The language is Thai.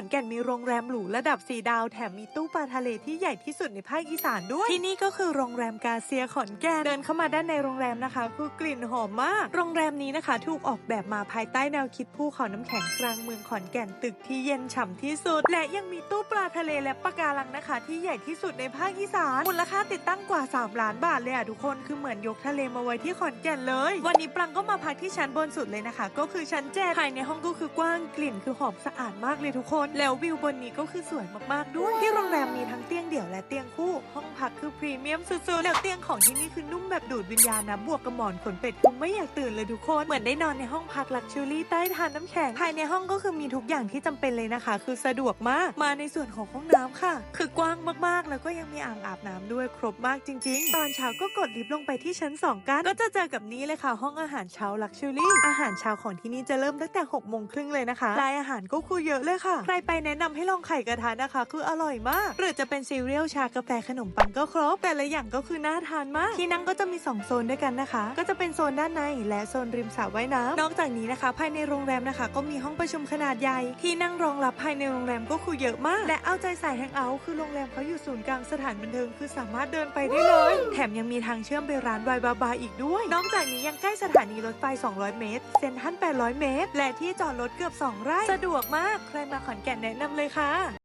อนแก่นมีโรงแรมหรูระดับ4ดาวแถมมีตู้ปลาทะเลที่ใหญ่ที่สุดในภาคอีสานด้วย ที่นี่ก็คือโรงแรมกาเซียขอนแก่นเดินเข้ามาด้านในโรงแรมนะคะคือกลิ่นหอมมาก โรงแรมนี้นะคะ ถูกออกแบบมาภายใต้แนวคิดภูเขาน้ำแข็งกลางเมืองขอนแก่นตึกที่เย็นฉ่ำที่สุด และยังมีตู้ปลาทะเลและปะการังนะคะ ที่ใหญ่ที่สุดในภาคอีสานมูลค่าติดตั้งกว่า 3 ล้านบาทเลยอะทุกคนคือเหมือนยกทะเลมาไว้ที่ขอนแก่นเลย วันนี้ปลังก็มาพักที่ชั้นบนสุดเลยนะคะ ก็คือชั้นเจ็ดภายในห้องก็คือกว้างกลิ่นคือหอมสะอาดมากเลยทุกคนแล้ววิวบนนี้ก็คือสวยมากๆด้วย ที่โรงแรมมีทั้งเตียงเดี่ยวและเตียงคู่ ห้องพักคือพรีเมียมสุดๆ แล้วเตียงของที่นี่คือนุ่มแบบดูดวิญญาณนะบวกกับหมอนขนเป็ดคือไม่อยากตื่นเลยทุกคน เหมือนได้นอนในห้องพักลักชัวรี่ใต้ทานน้ำแข็ง ภายในห้องก็คือมีทุกอย่างที่จำเป็นเลยนะคะ คือสะดวกมาก มาในส่วนของห้องน้ำค่ะ คือกว้างมากๆ แล้วก็ยังมีอ่างอาบน้ำด้วยครบมากจริง ๆ ตอนเช้าก็กดลิฟต์ลงไปที่ชั้น 2 กัน ก็จะเจอกับนี้เลยค่ะ ห้องอาหารเช้าลักชัวรี่ อาหารเช้าของที่นี่จะเริ่มตั้งแต่6โมงครึ่งเลยนะคะรายอาหารก็คือเยอะเลยค่ะใครไปแนะนำให้ลองไข่กระทะนะคะ คืออร่อยมาก หรือจะเป็นซีเรียลชากาแฟขนมปังก็ครบ แต่ละอย่างก็คือน่าทานมาก ที่นั่งก็จะมี 2 โซนด้วยกันนะคะ ก็จะเป็นโซนด้านในและโซนริมสระว่ายน้ำนอกจากนี้นะคะ ภายในโรงแรมนะคะ ก็มีห้องประชุมขนาดใหญ่ ที่นั่งรองรับภายในโรงแรมก็คือเยอะมาก และเอาใจใส่แฮงเอาท์คือโรงแรมเขาอยู่ศูนย์กลางสถานบันเทิงคือสามารถเดินไปได้เลย แถมยังมีทางเชื่อมไปร้านวายบาบาอีกด้วย นอกจากนี้ยังใกล้สถานีรถไฟ 200 เมตร เซ็นทรัล800 เมตร และที่จอดรถเกือบ 2 ไร่ สะดวกมาก ใครมาขอนแก่นแนะนำเลยค่ะ